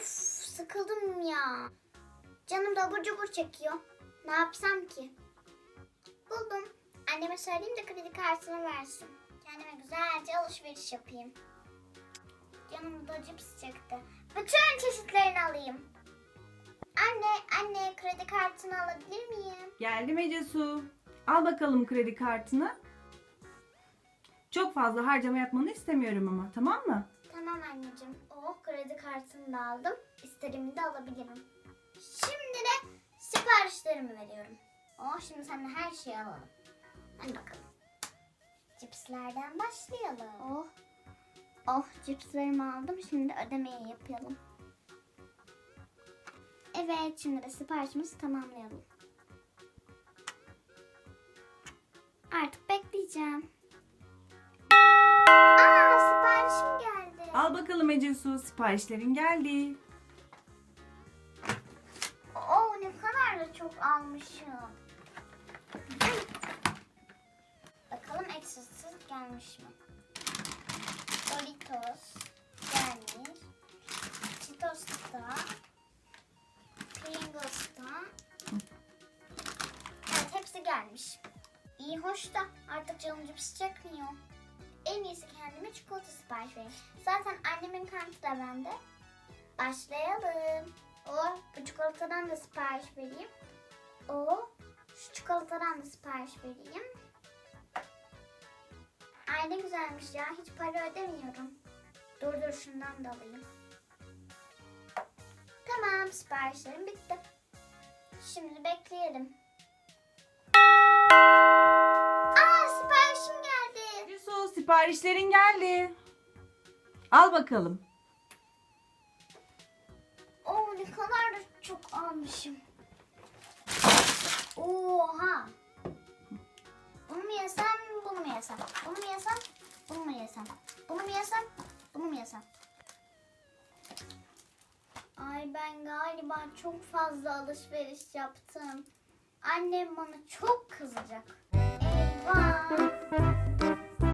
Of sıkıldım ya. Canım da abur cubur çekiyor. Ne yapsam ki? Buldum. Anneme söyleyeyim de kredi kartını versin. Kendime güzelce alışveriş yapayım. Canım da cips çekti. Bütün çeşitlerini alayım. Anne, anne kredi kartını alabilir miyim? Geldim Ece Su. Al bakalım kredi kartını. Çok fazla harcama yapmanı istemiyorum ama tamam mı? Tamam anneciğim. Oh kredi kartını da aldım. İstediğimi de alabilirim. Şimdi de siparişlerimi veriyorum. Oh şimdi seninle her şeyi alalım. Hadi bakalım. Cipslerden başlayalım. Oh. Oh cipslerimi aldım. Şimdi ödemeyi yapalım. Evet şimdi de siparişimizi tamamlayalım. Artık bekleyeceğim. Al bakalım Ece. Siparişlerin geldi. Oo ne kadar da çok almışım. Bakalım eksisiz gelmiş mi? Doritos gelmiş. Cheetos da. Pringles da. Evet hepsi gelmiş. İyi hoş da artık canım cips çekmiyor. En iyisi kendime çikolata sipariş vereyim. Zaten annemin kartı da bende. Başlayalım. O bu çikolatadan da sipariş vereyim. O şu çikolatadan da sipariş vereyim. Ay ne güzelmiş ya. Hiç para ödemiyorum. Dur dur şundan da alayım. Tamam siparişlerim bitti. Şimdi bekleyelim. Siparişlerin geldi. Al bakalım. Oo ne kadar da çok almışım. Oha. Bunu mu yesem, bunu mu yesem? Bunu mu yesem, bunu mu yesem? Bunu mu yesem, bunu mu yesem? Ay ben galiba çok fazla alışveriş yaptım. Annem bana çok kızacak. Eyvah.